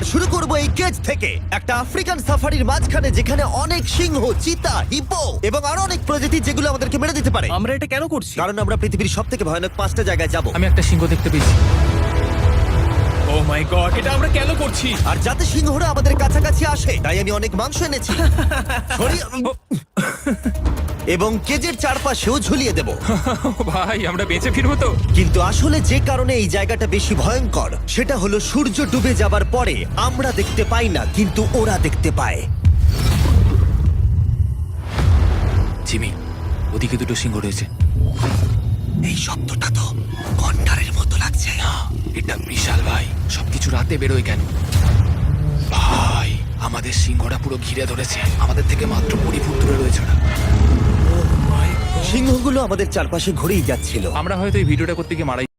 আর শুরু করব এই কেজ থেকে। একটা আফ্রিকান সাফারির মাঝখানে যেখানে অনেক সিংহ চিতা হিপো এবং আরও অনেক প্রজাতি যেগুলো আমাদেরকে মেরে দিতে পারে। আমরা এটা কেন করছি? কারণ আমরা পৃথিবীর সব থেকে ভয়ানক পাঁচটা জায়গায় যাব। আমি একটা সিংহ দেখতে পেয়েছি। ও মাই গড এটা আমরা কেন করছি? আর যাতে সিংহরা আমাদের কাছাকাছি আসে তাই আমি অনেক মাংস এনেছি। এবং কেজের চারপাশেও ঝুলিয়ে দেব। ভাই আমরা বেঁচে ফিরবো তো। কিন্তু আসলে যে কারণে এই জায়গাটা বেশি ভয়ঙ্কর সেটা হলো সূর্য ডুবে যাবার পরে আমরা দেখতে পাই না কিন্তু ওরা দেখতে পায়। জিমি ওদিকে দুটো সিংহ রয়েছে। এই শব্দটা তো কন্টারের মতো লাগছে। না এটা বিশাল ভাই সবকিছু রাতে বেরোয় কেন? ভাই আমাদের সিংহরা পুরো ঘিরে ধরেছে আমাদের থেকে মাত্র কুড়ি ফুট দূরে রয়েছে ওরা। সিংহগুলো আমাদের চারপাশে ঘুরেই যাচ্ছিল। আমরা হয়তো এই ভিডিওটা করতে গিয়ে মারাই